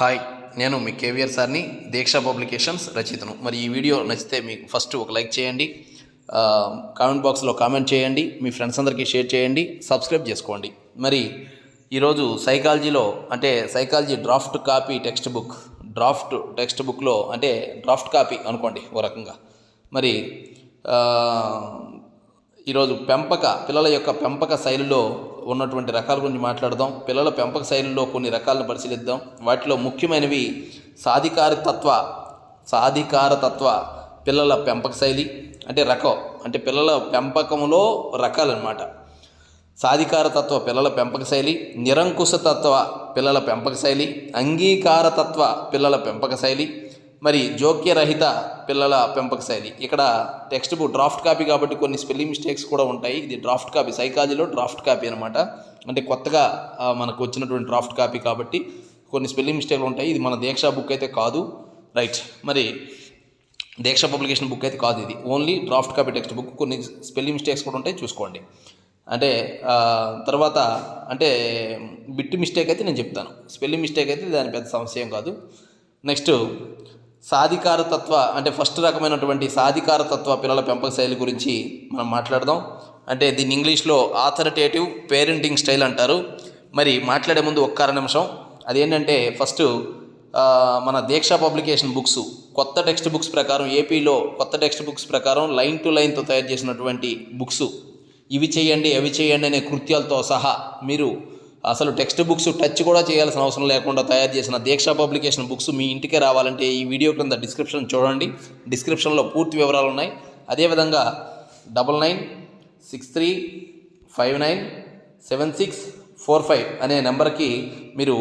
Hi నేను మీ కేవీఆర్ సార్ని దీక్ష publications రచయితను మరి ఈ వీడియో నచ్చితే మీకు ఫస్ట్ ఒక లైక్ చేయండి కామెంట్ బాక్స్లో కామెంట్ చేయండి మీ ఫ్రెండ్స్ అందరికీ షేర్ చేయండి సబ్స్క్రైబ్ చేసుకోండి. మరి ఈరోజు సైకాలజీలో అంటే psychology draft copy text book draft text బుక్లో అంటే డ్రాఫ్ట్ కాపీ అనుకోండి ఓ రకంగా. మరి ఈరోజు పెంపక పిల్లల యొక్క పెంపక శైలిలో ఉన్నటువంటి రకాల గురించి మాట్లాడదాం. పిల్లల పెంపక శైలిలో కొన్ని రకాలను పరిశీలిద్దాం. వాటిలో ముఖ్యమైనవి సాధికారతత్వ సాధికారతత్వ పిల్లల పెంపక శైలి అంటే రకం అంటే పిల్లల పెంపకంలో రకాలన్నమాట. సాధికారతత్వ పిల్లల పెంపక శైలి నిరంకుశతత్వ పిల్లల పెంపక శైలి అంగీకారతత్వ పిల్లల పెంపక శైలి మరి జోక్యరహిత పిల్లల పెంపక శైలి. ఇక్కడ టెక్స్ట్ బుక్ డ్రాఫ్ట్ కాపీ కాబట్టి కొన్ని స్పెల్లింగ్ మిస్టేక్స్ కూడా ఉంటాయి. ఇది డ్రాఫ్ట్ కాపీ సైకాలజీలో డ్రాఫ్ట్ కాపీ అనమాట అంటే కొత్తగా మనకు వచ్చినటువంటి డ్రాఫ్ట్ కాపీ కాబట్టి కొన్ని స్పెల్లింగ్ మిస్టేక్లు ఉంటాయి. ఇది మన దీక్ష బుక్ అయితే కాదు. రైట్ మరి దీక్ష పబ్లికేషన్ బుక్ అయితే కాదు ఇది. Only draft copy text book కొన్ని స్పెల్లింగ్ మిస్టేక్స్ కూడా ఉంటాయి. చూసుకోండి. అంటే తర్వాత అంటే బిట్ మిస్టేక్ అయితే నేను చెప్తాను. స్పెల్లింగ్ మిస్టేక్ అయితే దాని పెద్ద సమస్య ఏం కాదు. నెక్స్ట్ సాధికారతత్వ అంటే ఫస్ట్ రకమైనటువంటి సాధికారతత్వ పిల్లల పెంపక శైలి గురించి మనం మాట్లాడదాం. అంటే దీన్ని ఇంగ్లీష్లో ఆథరిటేటివ్ పేరెంటింగ్ స్టైల్ అంటారు. మరి మాట్లాడే ముందు ఒక్క నిమిషం. అదేంటంటే ఫస్ట్ మన దీక్ష పబ్లికేషన్ బుక్స్ కొత్త టెక్స్ట్ బుక్స్ ప్రకారం ఏపీలో కొత్త టెక్స్ట్ బుక్స్ ప్రకారం లైన్ టు లైన్తో తయారు చేసినటువంటి బుక్స్. ఇవి చేయండి అవి చేయండి అనే కృత్యాలతో సహా మీరు అసలు టెక్స్ట్ బుక్స్ టచ్ కూడా చేయాల్సిన అవసరం లేకుండా తయారు చేసిన దీక్ష పబ్లికేషన్ బుక్స్ మీ ఇంటికే రావాలంటే ఈ వీడియో కింద డిస్క్రిప్షన్ చూడండి. డిస్క్రిప్షన్లో పూర్తి వివరాలు ఉన్నాయి. అదేవిధంగా double nine six three five nine seven six four five అనే నెంబర్కి మీరు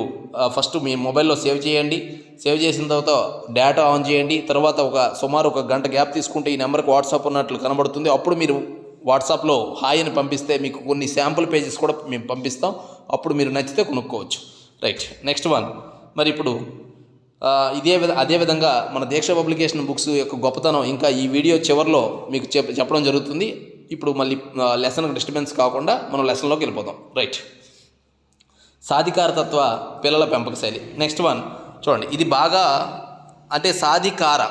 ఫస్ట్ మీ మొబైల్లో సేవ్ చేయండి. సేవ్ చేసిన తర్వాత డేటా ఆన్ చేయండి. తర్వాత ఒక సుమారు ఒక గంట గ్యాప్ తీసుకుంటే ఈ నెంబర్కి వాట్సాప్ ఉన్నట్లు కనబడుతుంది. అప్పుడు మీరు వాట్సాప్లో హాయ్ అని పంపిస్తే మీకు కొన్ని శాంపుల్ పేజెస్ కూడా మేము పంపిస్తాం. అప్పుడు మీరు నచ్చితే కొనుక్కోవచ్చు. Right next one. మరి ఇప్పుడు ఇదే విధ అదే విధంగా మన దీక్ష పబ్లికేషన్ బుక్స్ యొక్క గొప్పతనం ఇంకా ఈ వీడియో చివరిలో మీకు చెప్ చెప్పడం జరుగుతుంది. ఇప్పుడు మళ్ళీ లెసన్ డిస్టర్బెన్స్ కాకుండా మనం లెసన్లోకి వెళ్ళిపోదాం. రైట్. సాధికారతత్వ పిల్లల పెంపక శైలి. Next one. చూడండి ఇది బాగా అంటే సాధికార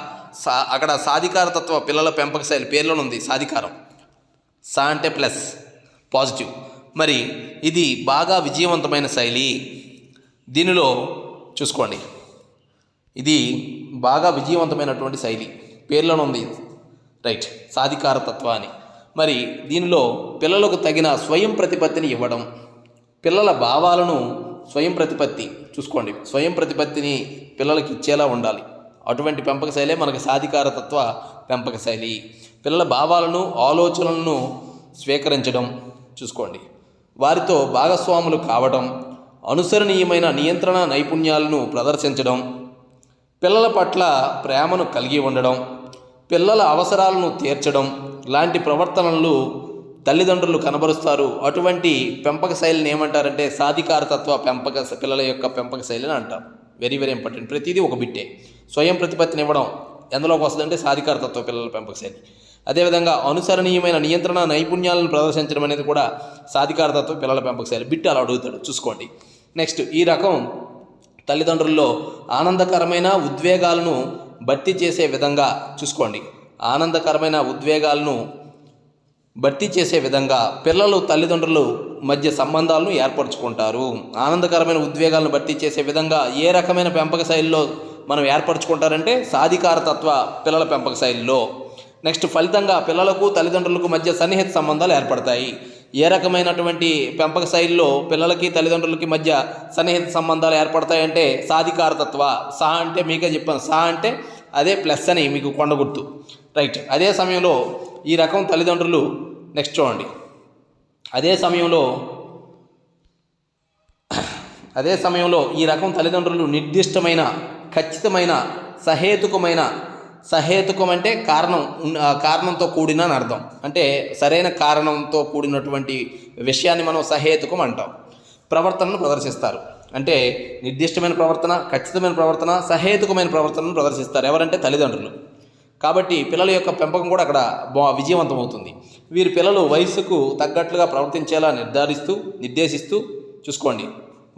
సా అక్కడ సాధికారతత్వ పిల్లల పెంపక శైలి పేర్లోనే ఉంది సాధికారం. సా అంటే ప్లస్ పాజిటివ్. మరి ఇది బాగా విజయవంతమైన శైలి. దీనిలో చూసుకోండి. ఇది బాగా విజయవంతమైనటువంటి శైలి. పేర్లోనే ఉంది. రైట్. సాధికారతత్వ అని మరి దీనిలో పిల్లలకు తగిన స్వయం ప్రతిపత్తిని ఇవ్వడం. పిల్లల భావాలను స్వయం ప్రతిపత్తి. చూసుకోండి. స్వయం ప్రతిపత్తిని పిల్లలకి ఇచ్చేలా ఉండాలి. అటువంటి పెంపక శైలే మనకు సాధికారతత్వ పెంపక శైలి. పిల్లల భావాలను ఆలోచనలను స్వీకరించడం చూసుకోండి. వారితో భాగస్వాములు కావడం అనుసరణీయమైన నియంత్రణ నైపుణ్యాలను ప్రదర్శించడం పిల్లల పట్ల ప్రేమను కలిగి ఉండడం పిల్లల అవసరాలను తీర్చడం లాంటి ప్రవర్తనలు తల్లిదండ్రులు కనబరుస్తారు. అటువంటి పెంపక శైలిని ఏమంటారంటే సాధికారతత్వ పెంపక పిల్లల యొక్క పెంపక శైలిని అంటాం. వెరీ వెరీ ఇంపార్టెంట్ ప్రతిదీ ఒక బిట్టే. స్వయం ప్రతిపత్తిని ఇవ్వడం ఎందులోకి వస్తుందంటే సాధికారతత్వ పిల్లల పెంపక శైలి. అదేవిధంగా అనుసరణీయమైన నియంత్రణ నైపుణ్యాలను ప్రదర్శించడం అనేది కూడా సాధికారతతో పిల్లల పెంపక శైలి బిట్ అలా అడుగుతాడు. చూసుకోండి. నెక్స్ట్ ఈ రకం తల్లిదండ్రుల్లో ఆనందకరమైన ఉద్వేగాలను భర్తీ చేసే విధంగా చూసుకోండి. ఆనందకరమైన ఉద్వేగాలను భర్తీ చేసే విధంగా పిల్లలు తల్లిదండ్రులు మధ్య సంబంధాలను ఏర్పరచుకుంటారు. ఆనందకరమైన ఉద్వేగాలను భర్తీ చేసే విధంగా ఏ రకమైన పెంపక శైలిలో మనం ఏర్పరచుకుంటారంటే సాధికారతత్వ పిల్లల పెంపక శైలిలో. నెక్స్ట్ ఫలితంగా పిల్లలకు తల్లిదండ్రులకు మధ్య సన్నిహిత సంబంధాలు ఏర్పడతాయి. ఏ రకమైనటువంటి పెంపక శైలిలో పిల్లలకి తల్లిదండ్రులకి మధ్య సన్నిహిత సంబంధాలు ఏర్పడతాయంటే సాధికారతత్వ. సా అంటే మీకే చెప్పాను. సహ అంటే అదే ప్లస్ అని మీకు కొండ గుర్తు. రైట్. అదే సమయంలో ఈ రకం తల్లిదండ్రులు నెక్స్ట్ చూడండి. అదే సమయంలో అదే సమయంలో ఈ రకం తల్లిదండ్రులు నిర్దిష్టమైన ఖచ్చితమైన సహేతుకమైన సహేతుకం అంటే కారణం ఉన్న- కారణంతో కూడిన అని అర్థం. అంటే సరైన కారణంతో కూడినటువంటి విషయాన్ని మనం సహేతుకం అంటాం. ప్రవర్తనను ప్రదర్శిస్తారు. అంటే నిర్దిష్టమైన ప్రవర్తన ఖచ్చితమైన ప్రవర్తన సహేతుకమైన ప్రవర్తనను ప్రదర్శిస్తారు. ఎవరంటే తల్లిదండ్రులు. కాబట్టి పిల్లల యొక్క పెంపకం కూడా అక్కడ బా విజయవంతమవుతుంది. వీరి పిల్లలు వయసుకు తగ్గట్లుగా ప్రవర్తించేలా నిర్ధారిస్తూ నిర్దేశిస్తూ చూసుకోండి.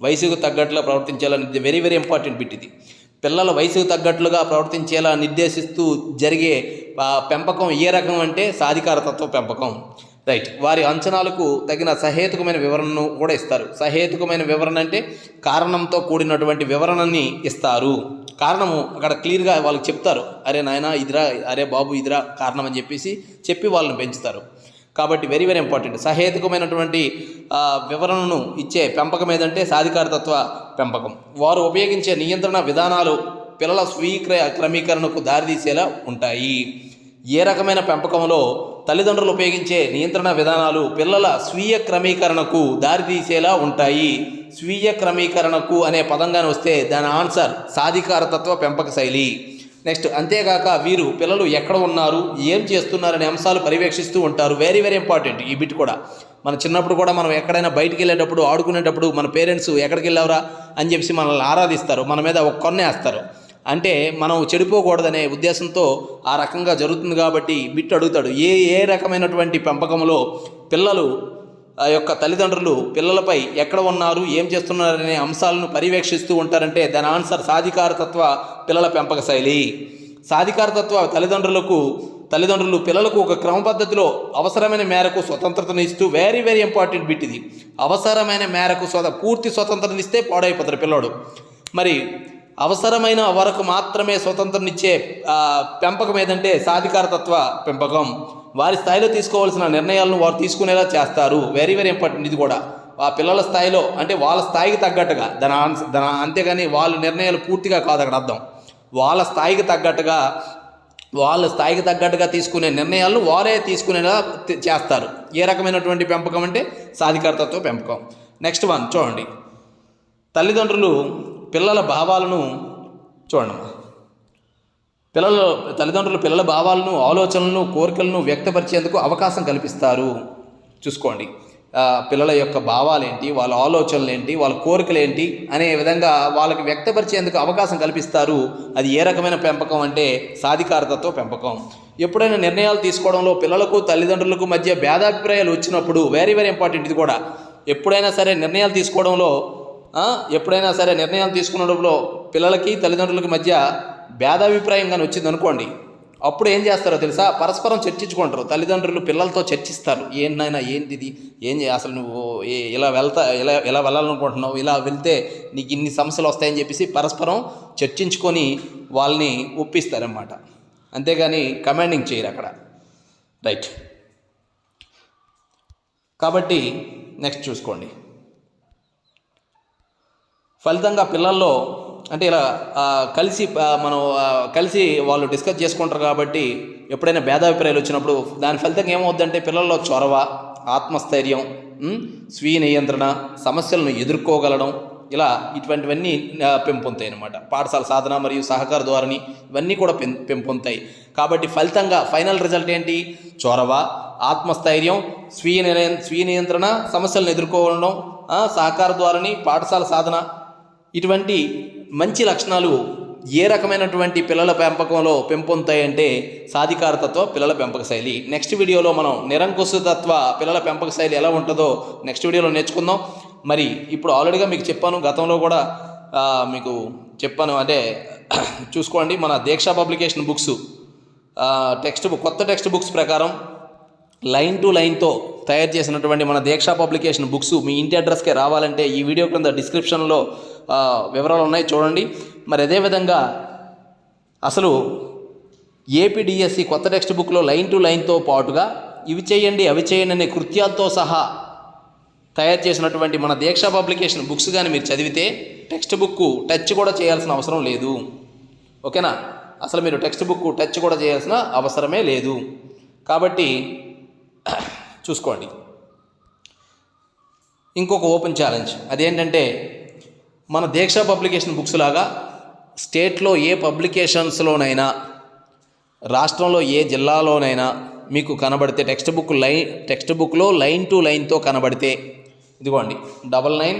వయసుకు తగ్గట్లుగా ప్రవర్తించేలా వెరీ వెరీ ఇంపార్టెంట్ బిట్ ఇది. పిల్లల వయసుకు తగ్గట్లుగా ప్రవర్తించేలా నిర్దేశిస్తూ జరిగే పెంపకం ఏ రకం అంటే సాధికారతత్వ పెంపకం. రైట్. వారి అంచనాలకు తగిన సహేతుకమైన వివరణను కూడా ఇస్తారు. సహేతుకమైన వివరణ అంటే కారణంతో కూడినటువంటి వివరణని ఇస్తారు. కారణము అక్కడ క్లియర్గా వాళ్ళకి చెప్తారు. అరే నాయన ఇదిరా అరే బాబు ఇదిరా కారణం అని చెప్పేసి చెప్పి వాళ్ళని పెంచుతారు. కాబట్టి వెరీ వెరీ ఇంపార్టెంట్. సహేతుకమైనటువంటి వివరణను ఇచ్చే పెంపకం ఏదంటే సాధికారతత్వ పెంపకం. వారు ఉపయోగించే నియంత్రణ విధానాలు పిల్లల స్వీక్రయ క్రమీకరణకు దారితీసేలా ఉంటాయి. ఏ రకమైన పెంపకంలో తల్లిదండ్రులు ఉపయోగించే నియంత్రణ విధానాలు పిల్లల స్వీయ క్రమీకరణకు దారితీసేలా ఉంటాయి. స్వీయ క్రమీకరణకు అనే పదంగానే వస్తే దాని ఆన్సర్ సాధికారతత్వ పెంపక శైలి. నెక్స్ట్ అంతేకాక వీరు పిల్లలు ఎక్కడ ఉన్నారు ఏం చేస్తున్నారనే అంశాలు పర్యవేక్షిస్తూ ఉంటారు. వెరీ వెరీ ఇంపార్టెంట్ ఈ బిట్ కూడా. మన చిన్నప్పుడు కూడా మనం ఎక్కడైనా బయటికి వెళ్ళేటప్పుడు ఆడుకునేటప్పుడు మన పేరెంట్స్ ఎక్కడికి వెళ్ళావరా అని చెప్పి మనల్ని ఆరాధిస్తారు. మన మీద ఒక కొన్నేస్తారు అంటే మనం చెడిపోకూడదనే ఉద్దేశంతో ఆ రకంగా జరుగుతుంది కాబట్టి బిట్ అడుగుతాడు. ఏ ఏ రకమైనటువంటి పెంపకంలో పిల్లలు యొక్క తల్లిదండ్రులు పిల్లలపై ఎక్కడ ఉన్నారు ఏం చేస్తున్నారనే అంశాలను పర్యవేక్షిస్తూ ఉంటారంటే దాని ఆన్సర్ సాధికారతత్వ పిల్లల పెంపక శైలి. సాధికారతత్వ తల్లిదండ్రులకు తల్లిదండ్రులు పిల్లలకు ఒక క్రమ పద్ధతిలో అవసరమైన మేరకు స్వతంత్రతను ఇస్తూ వెరీ వెరీ ఇంపార్టెంట్ బిట్ ఇది. అవసరమైన మేరకు స్వత పూర్తి స్వతంత్రతనిస్తే పాడైపోతారు పిల్లడు. మరి అవసరమైన వరకు మాత్రమే స్వతంత్రనిచ్చే పెంపకం ఏదంటే సాధికారతత్వ పెంపకం. వారి స్థాయిలో తీసుకోవాల్సిన నిర్ణయాలను వారు తీసుకునేలా చేస్తారు. వెరీ వెరీ ఇంపార్టెంట్ ఇది కూడా. ఆ పిల్లల స్థాయిలో అంటే వాళ్ళ స్థాయికి తగ్గట్టుగా దాని దాని అంతేగాని వాళ్ళ నిర్ణయాలు పూర్తిగా కాదు అక్కడ అర్థం. వాళ్ళ స్థాయికి తగ్గట్టుగా వాళ్ళ స్థాయికి తగ్గట్టుగా తీసుకునే నిర్ణయాలను వారే తీసుకునేలా చేస్తారు. ఏ రకమైనటువంటి పెంపకం అంటే సాధికారతత్వ పెంపకం. నెక్స్ట్ వన్ చూడండి. తల్లిదండ్రులు పిల్లల భావాలను చూడండి పిల్లలు తల్లిదండ్రులు పిల్లల భావాలను ఆలోచనలను కోరికలను వ్యక్తపరిచేందుకు అవకాశం కల్పిస్తారు. చూసుకోండి. పిల్లల యొక్క భావాలేంటి వాళ్ళ ఆలోచనలు ఏంటి వాళ్ళ కోరికలు ఏంటి అనే విధంగా వాళ్ళకి వ్యక్తపరిచేందుకు అవకాశం కల్పిస్తారు. అది ఏ రకమైన పెంపకం అంటే సాధికారతతో పెంపకం. ఎప్పుడైనా నిర్ణయాలు తీసుకోవడంలో పిల్లలకు తల్లిదండ్రులకు మధ్య భేదాభిప్రాయాలు వచ్చినప్పుడు వెరీ వెరీ ఇంపార్టెంట్ ఇది కూడా. ఎప్పుడైనా సరే నిర్ణయాలు తీసుకోవడంలో ఎప్పుడైనా సరే నిర్ణయాలు తీసుకున్నప్పుడు పిల్లలకి తల్లిదండ్రులకి మధ్య భేదాభిప్రాయం కానీ వచ్చింది అనుకోండి అప్పుడు ఏం చేస్తారో తెలుసా? పరస్పరం చర్చించుకుంటారు. తల్లిదండ్రులు పిల్లలతో చర్చిస్తారు. ఏంటైనా ఏంటిది? ఏం చే- అసలు నువ్వు ఇలా వెళ్తా ఇలా ఇలా వెళ్ళాలనుకుంటున్నావు? ఇలా వెళ్తే నీకు ఇన్ని సమస్యలు వస్తాయని చెప్పేసి పరస్పరం చర్చించుకొని వాళ్ళని ఒప్పిస్తారనమాట అంతేగాని కమాండింగ్ చేయరు అక్కడ. రైట్. కాబట్టి నెక్స్ట్ చూసుకోండి. ఫలితంగా పిల్లల్లో అంటే ఇలా కలిసి మనం కలిసి వాళ్ళు డిస్కస్ చేసుకుంటారు కాబట్టి ఎప్పుడైనా భేదాభిప్రాయాలు వచ్చినప్పుడు దాని ఫలితంగా ఏమవుద్దంటే పిల్లల్లో చొరవ ఆత్మస్థైర్యం స్వీయ నియంత్రణ సమస్యలను ఎదుర్కోగలడం ఇలా ఇటువంటివన్నీ పెంపొంతాయి పెంపొందుతాయి అన్నమాట. పాఠశాల సాధన మరియు సహకార ధోరణి ఇవన్నీ కూడా పెం పెంపొందుతాయి. కాబట్టి ఫలితంగా ఫైనల్ రిజల్ట్ ఏంటి? చొరవ ఆత్మస్థైర్యం స్వీయ నిలయ స్వీయ నియంత్రణ సమస్యలను ఎదుర్కోవడం సహకార ధోరణి పాఠశాల సాధన ఇటువంటి మంచి లక్షణాలు ఏ రకమైనటువంటి పిల్లల పెంపకంలో పెంపొందుతాయంటే సాధికారతత్వ పిల్లల పెంపక శైలి. నెక్స్ట్ వీడియోలో మనం నిరంకుశతత్వ పిల్లల పెంపక శైలి ఎలా ఉంటుందో నెక్స్ట్ వీడియోలో నేర్చుకుందాం. మరి ఇప్పుడు ఆల్రెడీగా మీకు చెప్పాను గతంలో కూడా మీకు చెప్పాను అంటే చూసుకోండి మన Diksha publication books. Text book కొత్త టెక్స్ట్ బుక్స్ ప్రకారం లైన్ టు లైన్తో తయారు చేసినటువంటి మన దీక్ష పబ్లికేషన్ బుక్స్ మీ ఇంటి అడ్రస్కే రావాలంటే ఈ వీడియో క్రింద డిస్క్రిప్షన్లో వివరాలు ఉన్నాయి చూడండి. మరి అదేవిధంగా అసలు ఏపీడిఎస్సి కొత్త టెక్స్ట్ బుక్లో లైన్ టు లైన్తో పాటుగా ఇవి చేయండి అవి చేయండి అనే కృత్యాలతో సహా తయారు చేసినటువంటి మన దీక్ష పబ్లికేషన్ బుక్స్ కానీ మీరు చదివితే టెక్స్ట్ బుక్ టచ్ కూడా చేయాల్సిన అవసరం లేదు. ఓకేనా? అసలు మీరు టెక్స్ట్ బుక్ టచ్ కూడా చేయాల్సిన అవసరమే లేదు. కాబట్టి చూసుకోండి. ఇంకొక ఓపెన్ ఛాలెంజ్ అదేంటంటే మన దీక్ష పబ్లికేషన్ బుక్స్ లాగా స్టేట్లో ఏ పబ్లికేషన్స్లోనైనా రాష్ట్రంలో ఏ జిల్లాలోనైనా మీకు కనబడితే టెక్స్ట్ బుక్ లైన్ టెక్స్ట్ బుక్లో లైన్ టు లైన్తో కనబడితే ఇదిగోండి double nine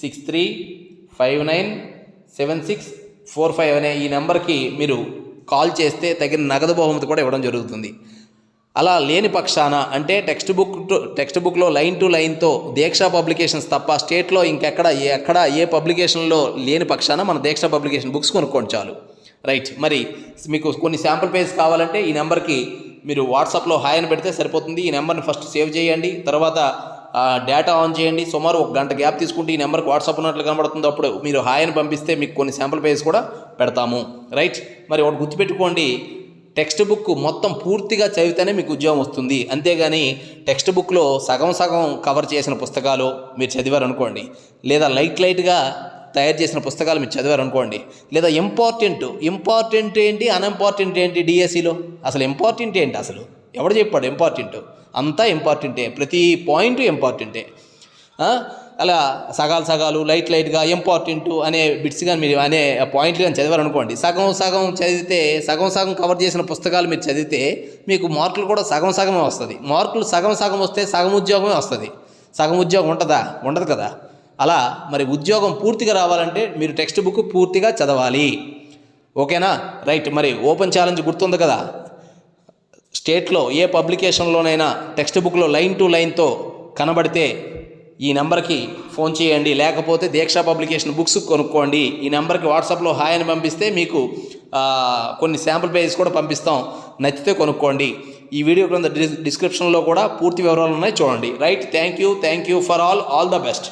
six three five nine seven six four five అనే ఈ నెంబర్కి మీరు కాల్ చేస్తే తగిన నగదు బహుమతి కూడా ఇవ్వడం జరుగుతుంది. అలా లేని పక్షాన అంటే టెక్స్ట్ బుక్ టు టెక్స్ట్ బుక్లో లైన్ టు లైన్తో దీక్ష పబ్లికేషన్స్ తప్ప స్టేట్లో ఇంకెక్కడ ఏ- ఎక్కడ ఏ పబ్లికేషన్లో లేని పక్షాన మన దీక్ష పబ్లికేషన్ బుక్స్ కొనుక్కోండి చాలు. రైట్ మరి మీకు కొన్ని శాంపుల్ పేజ్ కావాలంటే ఈ నెంబర్కి మీరు వాట్సాప్లో హాయ్ అని పెడితే సరిపోతుంది. ఈ నెంబర్ని ఫస్ట్ సేవ్ చేయండి. తర్వాత డేటా ఆన్ చేయండి. సుమారు ఒక గంట గ్యాప్ తీసుకుంటే ఈ నెంబర్కి వాట్సాప్ ఉన్నట్లు కనబడుతుంది. అప్పుడు మీరు హాయ్ అని పంపిస్తే మీకు కొన్ని శాంపుల్ పేజ్ కూడా పెడతాము. రైట్ మరి ఒకటి గుర్తుపెట్టుకోండి. టెక్స్ట్ బుక్ మొత్తం పూర్తిగా చదివితేనే మీకు ఉద్యోగం వస్తుంది. అంతేగాని టెక్స్ట్ బుక్లో సగం సగం కవర్ చేసిన పుస్తకాలు మీరు చదివారు అనుకోండి. లేదా లైట్ లైట్గా తయారు చేసిన పుస్తకాలు మీరు చదివారు అనుకోండి. లేదా ఇంపార్టెంట్ ఇంపార్టెంట్ ఏంటి అన్ఇంపార్టెంట్ ఏంటి డిఎస్సిలో? అసలు ఇంపార్టెంట్ ఏంటి అసలు? ఎవడు చెప్పాడు ఇంపార్టెంట్? అంతా ఇంపార్టెంటే ప్రతి పాయింట్ ఇంపార్టెంటే. అలా సగాలు సగాలు లైట్ లైట్గా ఇంపార్టెంట్ అనే బిట్స్ కానీ మీరు అనే పాయింట్లు కానీ చదివారనుకోండి సగం సగం చదివితే సగం సగం కవర్ చేసిన పుస్తకాలు మీరు చదివితే మీకు మార్కులు కూడా సగం సగమే వస్తుంది. మార్కులు సగం సగం వస్తే సగం ఉద్యోగమే వస్తుంది. సగం ఉద్యోగం ఉంటుందా ఉండదు కదా. అలా మరి ఉద్యోగం పూర్తిగా రావాలంటే మీరు టెక్స్ట్ బుక్ పూర్తిగా చదవాలి. ఓకేనా? రైట్ మరి ఓపెన్ ఛాలెంజ్ గుర్తుంది కదా. స్టేట్లో ఏ పబ్లికేషన్లోనైనా టెక్స్ట్ బుక్లో లైన్ టు లైన్తో కనబడితే ఈ నెంబర్కి ఫోన్ చేయండి. లేకపోతే దీక్ష పబ్లికేషన్ బుక్స్ కొనుక్కోండి. ఈ నెంబర్కి వాట్సాప్లో హాయ్ అని పంపిస్తే మీకు కొన్ని శాంపుల్ పేజెస్ కూడా పంపిస్తాం. నచ్చితే కొనుక్కోండి. ఈ వీడియో క్రింద డిస్ డిస్క్రిప్షన్లో కూడా పూర్తి వివరాలు ఉన్నాయి. చూడండి. Right? Thank you thank you for all. All the best.